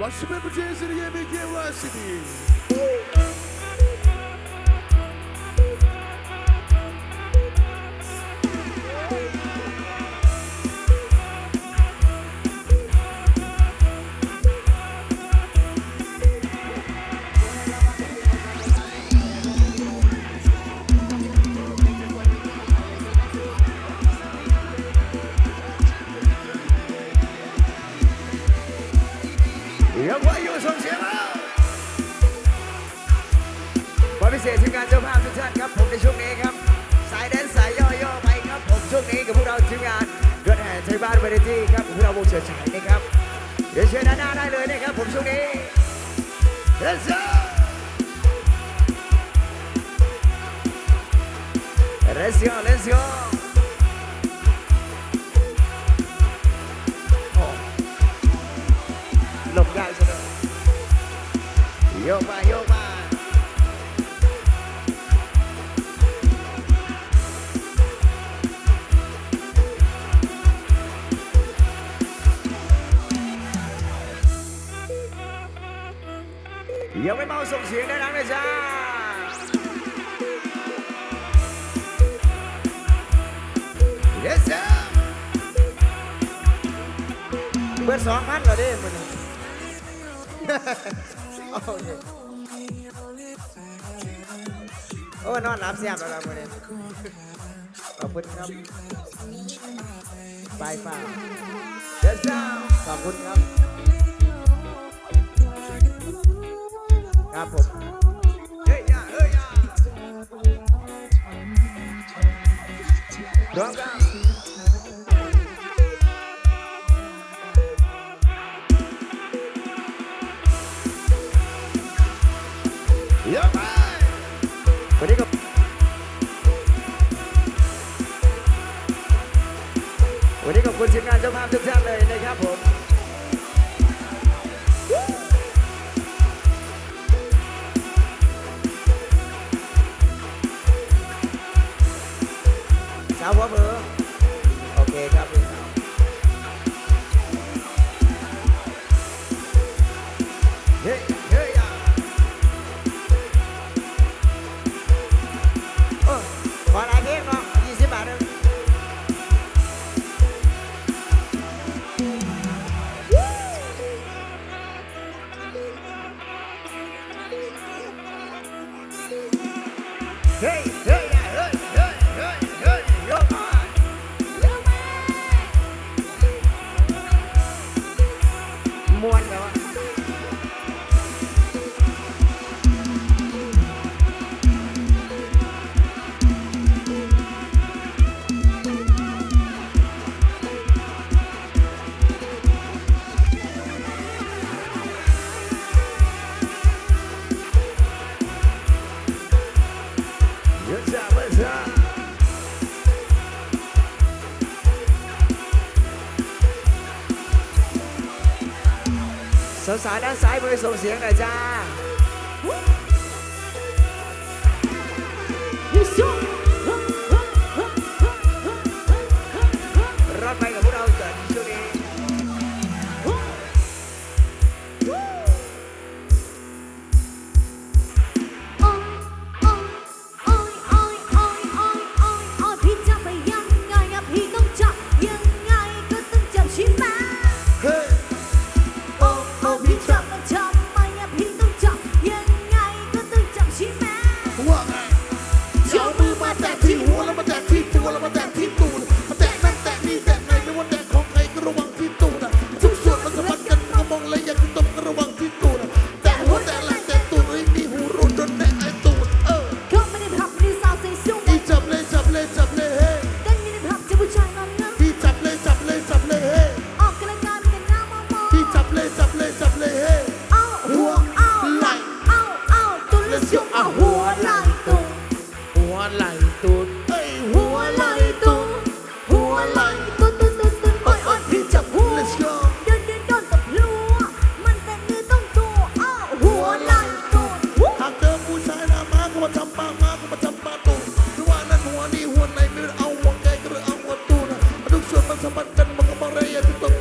Watch the member jazz in the NBA, watch it. ที่ครับของเราวงเฉยฉายนะครับเดี๋ยวเชิญด้านหน้าได้เลยนะครับผมช่วงนี้ let's go let's go โยเลสโยหลบยากใช่ไหมโยกมาโยก ยังไม่เมาส่งเสียงไดังเลยจ้า Yes sir เบอร์สองพันเหรอเด้มันโอเคโอ้นอนหลับเสียบแล้วครับวันนี้ขอบคุณครับบายฟ้าเยวจ้าขอบคุณครับ ครับผมเฮ้ยย่าเฮ้ยย่าร้องครับเยอะไปวันนี้ก็วันนี้ขอบคุณทีมงานเจ้าภาพทุกท่านเลยนะครับผม สาวด้านซ้ายมือส่งเสียงหน่อยจ้า ไหลตูดเอหัวไหลตูดหัวไหลตูดตูดตูดตุดโอ้ยโอ้ยพี่จับหู Let's go เดินเดินโดนกับลัวมันแต่งือต้องตัวอ้าหัวไหลตุดหหากเจอผู้ชายหน้าม้าก็มาจำปากม้าก็มาจำปาตุดหรืวยนั้นหัวนี้หัวไหนไม่รู้เอาหัวไกลก็เลยเอาหัวตูดทุกส่วนมันสัมพันธ์กันมันก็มาเรียกที่ตรง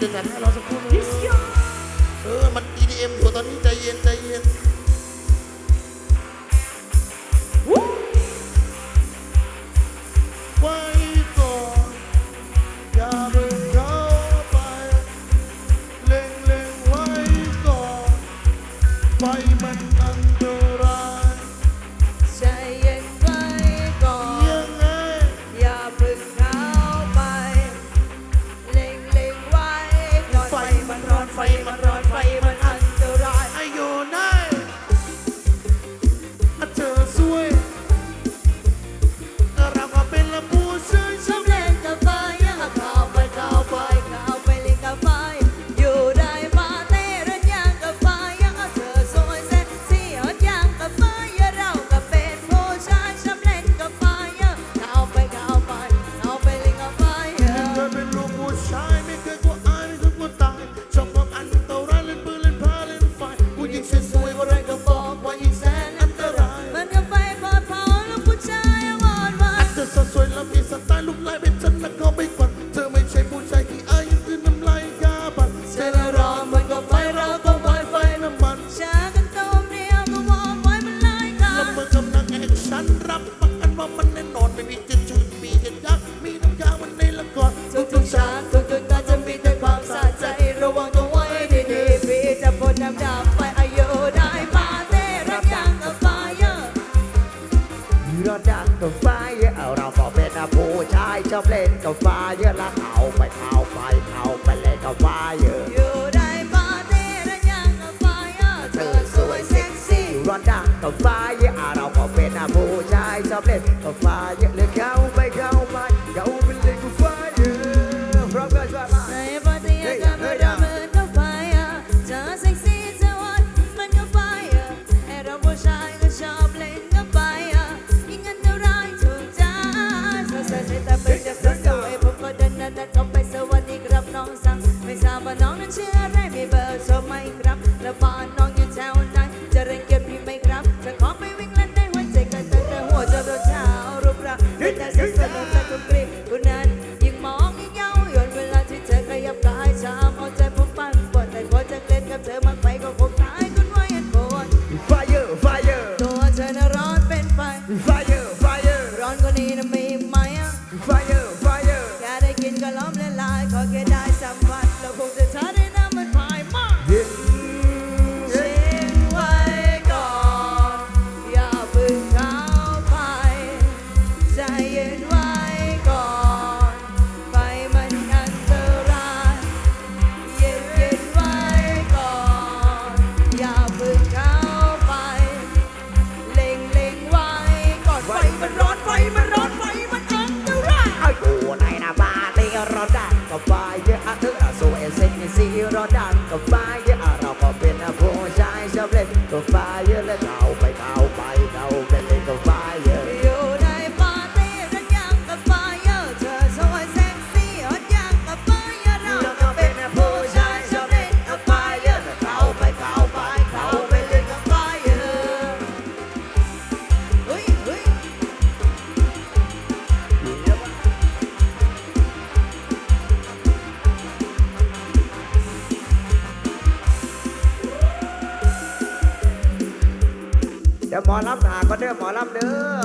เดีนแกันให้เราสักครู่นเออมัน EDM อยู่ตอนนี้ใจเย็นใจเย็น ดันกับไฟเราก็เป็นผู้ชายชอบเล่นกับไฟเยอะลัก But I'm not banana chair. รอดังกับฟ้า ลำหาก็เด้อหมอลำเด้อ